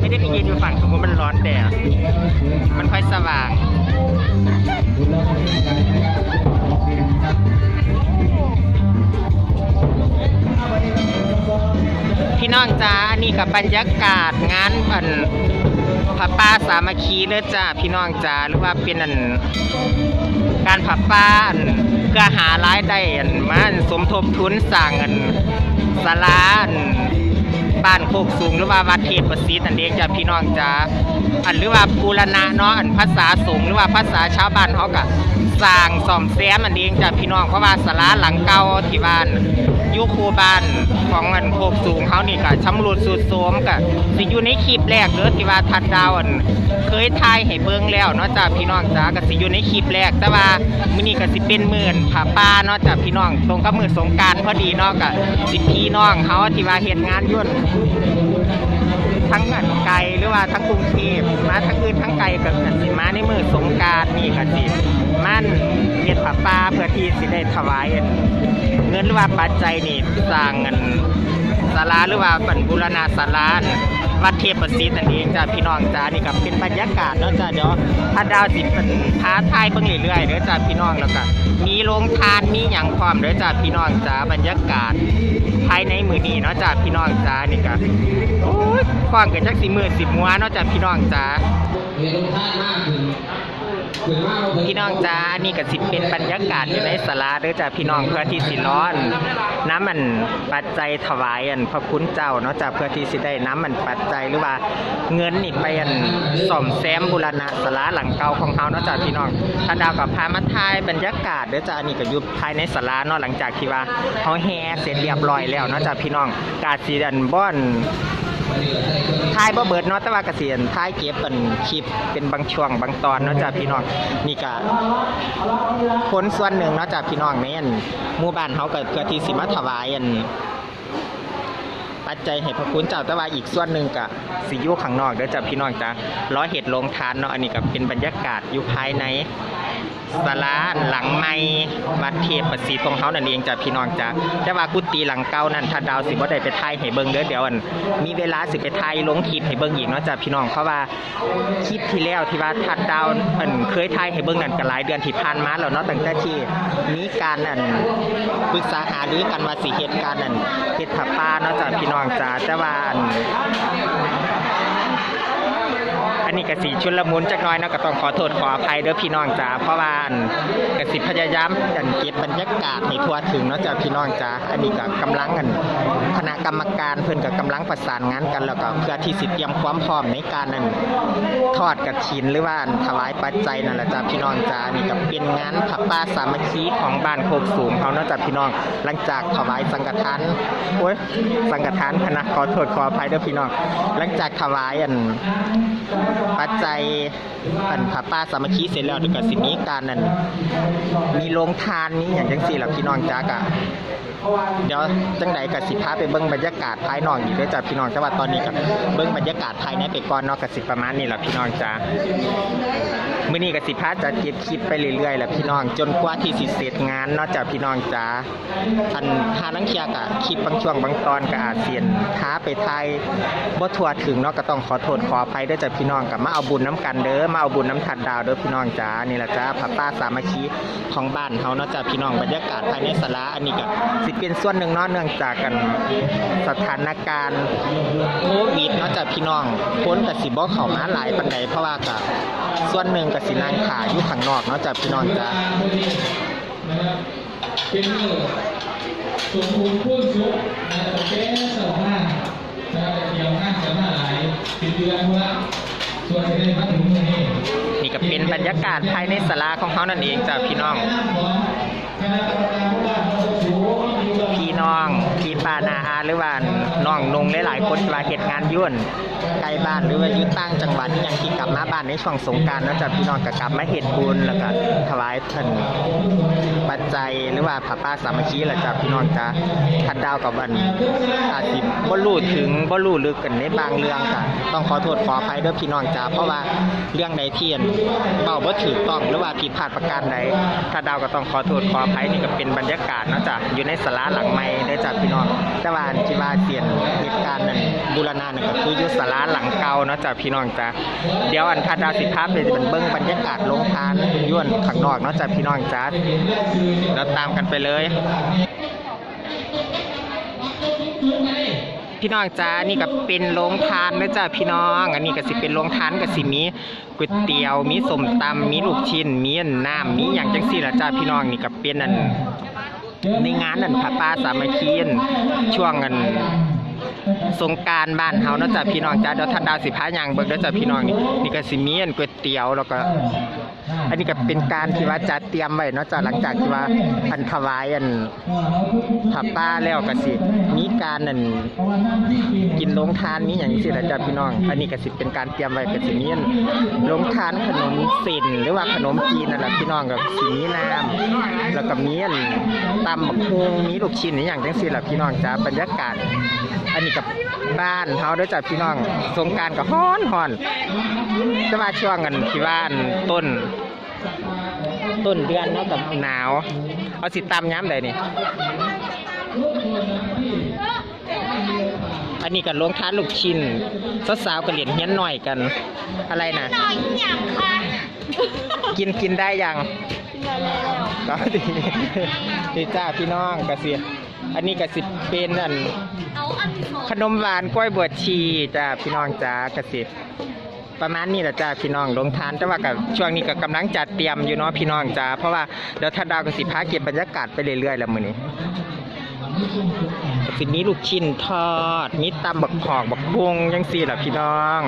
ไม่ได้ไปยืนอยู่ฝั่งทางโน้นมันร้อนแดดมันค่อยสว่างพี่น้องจ้าอันี่กับบรรยากาศงานอันพระป้าสามัคคีเด้อจ้าพี่น้องจ้าหรือว่าเป็นอันการผับป้าอันเพื่อหารายได้อันมาอันสมทบทุนสร้างอันศาลาอัน บ้านโคกสูงหรือว่าวัดเทพประสิทธิ์อันเด็กจ้ะพี่น้องจ้าอันหรือว่าบูรณะเนาะอันภาษาสูงหรือว่าภาษาชาวบ้านเขากะ สร้างซ่อมแซมอันเองจ้าพี่น้องเพราะว่าศาลาหลังเก่าที่บ้านยุคูบ้านของอันโคกสูงเขานี่ก็ชำรุดสุดโทรมก็สิอยู่ในคลิปแรกเด้อที่ว่าทัดดาวอันเคยถ่ายให้เบิ่งแล้วเนาะจ้าพี่น้องจ้าก็สิอยู่ในคลิปแรก แต่ว่ามื้อนี้ก็สิเป็นหมื้อผาป้าเนาะจ้าพี่น้องตรงกับมื้อสงการพอดีเนาะก็สิพี่น้องเขาที่ว่าเฮ็ดงานยุ่น ทั้งอันไกลหรือว่าทั้งกรุงเทพมาทั้งอื่นทั้งไกลก็สิมาในมือสงการนี่ก็สิมันเฮ็ดผาปลาเพื่อที่สิได้ถวายเงินหรือว่าปัจจัยนี่สร้างเงินศาลาหรือว่าปันบุรณาศาลา วัดเทพประสิทธิ์นั่นเองจ้าพี่น้องจ้านี่ก็เป็นบรรยากาศเนาะจ้าเดี๋ยวถ้าดาวสิเป็นท้าทายเบิ่งเรื่อยๆเด้อจ้าพี่น้องแล้วก็มีโรงทานมีหยังพร้อมเด้อจ้าพี่น้องจ้าบรรยากาศภายในมือนี้เนาะจ้าพี่น้องจ้านี่ก็โอ้ยฟ้องกันจักสิมือสิบมัวเนาะจ้าพี่น้องจ้ามีลงท่ามากถึงถึงว่าเรา พี่น้องจ้านี่ก็สิเป็นบรรยากาศอยู่ในศาลาเด้อจ้าพี่น้องเพื่อที่สิร้อน น้ำมันปัจจัยถวายอันพระคุณเจ้าเนาะจ้าเพื่อที่สิได้น้ำมันปัจจัยหรือว่าเงินนี่ไปอันซ่อมแซมบูรณะศาลาหลังเก่าของเฮาเนาะจ้าพี่น้องถ้าดาวกับพามาถ่ายบรรยากาศเด้อจ้าอันนี้ก็อยู่ภายในศาลาเนาะหลังจากที่ว่าเฮาแห่เสร็จเรียบร้อยแล้วเนาะจ้าพี่น้องกาสีดันบ่อน ทายบ่เบิดเนาะแต่ว่าเกษียณทายเก็บเป็นคลิปเป็นบางช่วงบางตอนเนาะจ้ะพี่น้องนี่ก็คนส่วนหนึ่งเนาะจ้ะพี่น้องในอันหมู่บ้านเฮาก็เพื่อที่สิมาถวายอันปัจจัยให้พระคุณเจ้าแต่ว่าอีกส่วนหนึ่งก็สิอยู่ข้างนอกเด้อจ้ะพี่น้องจ้ะล้อเห็ดโรงทานเนาะอันนี้ก็เป็นบรรยากาศอยู่ภายใน ศาลาหลังใหม่วัดเทพประสิทธิ์ของเขานั่นเองจ้ะพี่น้องจ้ะแต่ว่ากุฏิหลังเก่านั่นถ้าดาวสิบ่ได้ไปถ่ายให้เบิ่งเด้อเดี๋ยวอันมีเวลาสิไปถ่ายลงคลิปให้เบิ่งอีกเนาะจ้ะพี่น้องเพราะว่าคลิปที่แล้วที่ว่าทัดดาวน์เพิ่นเคยถ่ายให้เบิ่งนั่นก็หลายเดือนที่ผ่านมาแล้วเนาะตั้งแต่ที่มีการอันปรึกษาหารือกันว่าสิเฮ็ดการอันเฮ็ดผับป่าเนาะจ้ะพี่น้องจ้าแต่ว่า นอันนี้กสิชุนละมุนจักหน้อยเนาะก็ต้องขอโทษขออภัยเด้อพี่น้องจ้าเพราะว่าอันกสิพยายามกันเก็บบรรยากาศให้ทั่วถึงเนาะจ้าพี่น้องจ้าอันนี้ก็กำลังกันคณะกรรมการเพิ่นก็กำลังประสานงานกันแล้วก็เพื่อที่สิเตรียมความพร้อมในการนั้นทอดกฐินหรือว่าอันถวายปัจจัยนั่นแหละจ้าพี่น้องจ้านี่ก็เป็นงานผับป้าสามัคคีของบ้านโคกสูงเขาเนาะจ้าพี่น้องหลังจากถวายสังฆทานโอ้ยสังฆทานคณะขอโทษขออภัยเด้อพี่น้องหลังจากถวายอันปัจจัยอันผาป้าสามัคคีเสร็จแล้วเดี๋ยวก็สิมีการนั่นมีโรงทานนี้อย่างจังสี่หลับพี่น้องจ้ากะ เดี๋ยวจังใดกับสิพาไปเบิ้งบรรยากาศภายนอกอยู่ด้วยจ้าพี่น้องแต่ว่าตอนนี้กับเบิ้งบรรยากาศภายในไปก่อนเนาะกับสิประมาณนี้แหละพี่น้องจ้ามื้อนี้กับสิพาจะเก็บคลิปไปเรื่อยๆแหละพี่น้องจนกว่าที่สิเสร็จงานเนาะจ้าพี่น้องจ้าอันทานังเคียกะคลิปบางช่วงบางตอนก็อาจเสียนท้าไปไทยบ่ทั่วถึงเนาะก็ต้องขอโทษขออภัยด้วยจ้าพี่น้องกับมาเอาบุญน้ำกันเด้อมาเอาบุญน้ำทัดดาวเด้อพี่น้องจ้านี่แหละจ้าพระป้าสามัคคีของบ้านเฮาเนาะจ้าพี่น้องบรรยากาศภายในศาลาอันนี้ก็สิสิเป็นส่วนหนึ่งเนาะเนื่องจากกันสถานการณ์โควิดเนาะจากพี่น้องพ้นกับสิบ่เข้ามาหลายปันใดเพราะว่ากับส่วนหนึ่งกับสินางขาอยู่ข้างนอกเนาะจากพี่น้องจ้าเป็นมือสมบูรณ์พูดชุกนะครับเป็นสองห้านะครับเดียวห้าจะมาหลายเป็นเดือนละส่วนจะได้มาถึงนี้นี่ก็เป็นบรรยากาศภายในศาลาของเขานั่นเองจ้าพี่น้องพี่ น้อง พี่ปานาอาหรือว่า น้องนงหลายๆคนที่ว่าเหตุงานยุ่นไกลบ้านหรือว่ายุตั้งจังหวัดที่ยังที่กลับมาบ้านในช่วงสงการแล้วจะพี่น้องก็กลับมาเฮ็ดบุญแล้วก็ถวายท่านปัจจัยหรือว่าผ้าป่าสามัคคีแล้วจะพี่น้องจะทัดดาวกับวันอาจสิบ่รู้ถึงบ่รู้ลึกกันในบางเรื่องก็ต้องขอโทษขออภัยด้วยพี่น้องจ้าเพราะว่าเรื่องใดที่อันเบาบ่ถูกต้องหรือว่าผิดพลาดประการใดถ้าดาวก็ต้องขอโทษขออภัยนี่ก็เป็นบรรยากาศนะจ้ะอยู่ในศาลาหลังใหม่ได้จ้ะพี่น้องแต่ว่าอันที่ว่าเสียนเหตุการณ์นั้นบูรณะนั่นก็คืออยู่ศาลาหลังเก่าเนาะจ้ะพี่น้องจ้ะเดี๋ยวอันถ้าดาสิภาพเลยจะเป็นเบิ่งบรรยากาศโรงทานย้วนข้างนอกเนาะจ้ะพี่น้องจ้ะเราตามกันไปเลยพี่น้องจ้านี่ก็เป็นโรงทานนะจ้าพี่น้อง อันนี้ก็สิเป็นโรงทานก็สิมีก๋วยเตี๋ยวมีสมตำมีลูกชิ้นมีนน้ำมีอย่างจังซี่ละจ้าพี่น้องนี่ก็เป็นอันในงานนั่นผ้าป่าสามัคคีนช่วงอัน สงการบ้านเฮาเนาะจ้าพี่น้องจ้าเดี๋ยวท่านดาวสิพาย่างเบิกเด้อจ้าพี่น้องนี่นี่ก็สิมีอันก๋วยเตี๋ยวแล้วก็ อันนี้ก็เป็นการที่ว่าจัดเตรียมไว้เนาะจ้าหลังจากที่ว่าอันถวายอันผับป้าแล้วก็สิมี การนั่นกินลงทานมีอย่างนี้สิละจ้ะพี่น้อง อันนี้ก็สิเป็นการเตรียมไว้ก็สิมีอันลงทานขนมเส้นหรือว่าขนมจีนนั่นแหละพี่น้องกับสิมีน้ำแล้วก็มีอันตำบักฮุงมีลูกชิ้นอย่างจังซี่ล่ะพี่น้องจ้าบรรยากาศ อันนี้กับบ้านเฮาด้อจ้ะพี่น้องสงการก็ฮ้อนฮ้อนแต่ว่าช่วงกันที่ว่านต้นต้นเดือนเนาะกับหนาว เอาสิตำย้ำใดนี่ อันนี้กันลงทานลูกชิ้นสาวๆกันเหรียญเฮี้ยนหน่อยกัน อะไรนะน้อยอย่างค่ะกินกินได้ยังก็ดีดีจ้าพี่น้องกระเสียอันนี้กระสิเป็นอันเอาอันที่สองขนมหวานกล้วยบวชชีจ้าพี่น้องจ้ากระสิประมาณนี้แหละจ้าพี่น้องลงทานแต่ว่ากับช่วงนี้ก็กำลังจัดเตรียมอยู่เนาะพี่น้องจ้าเพราะว่าเดี๋ยวถ้าดาวกสิพาเก็บบรรยากาศไปเรื่อยๆแล้วมื้อนี้ สิมีลูกชิ้นทอด มีตำบักหอกบักบงยังสี่ล่ะพี่น้อง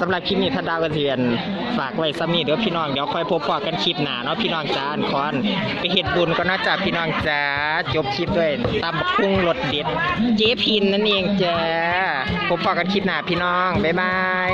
สำหรับคลิปนี้ถ้านดาวกระเทียนฝากไว้ซ้ำนี้เดี๋ยวพี่น้องเดี๋ยวค่อยพบปะกันคลิปหนาเนาะพี่น้องจ้าอันคอนไปเฮ็ดบุญก็น่าจะพี่น้องจ้าจบคลิปด้วยตำบักคุ้งรสเด็ดเจ๊พินนั่นเองจ้าพบปะกันคลิปหนาพี่น้องบ๊ายบาย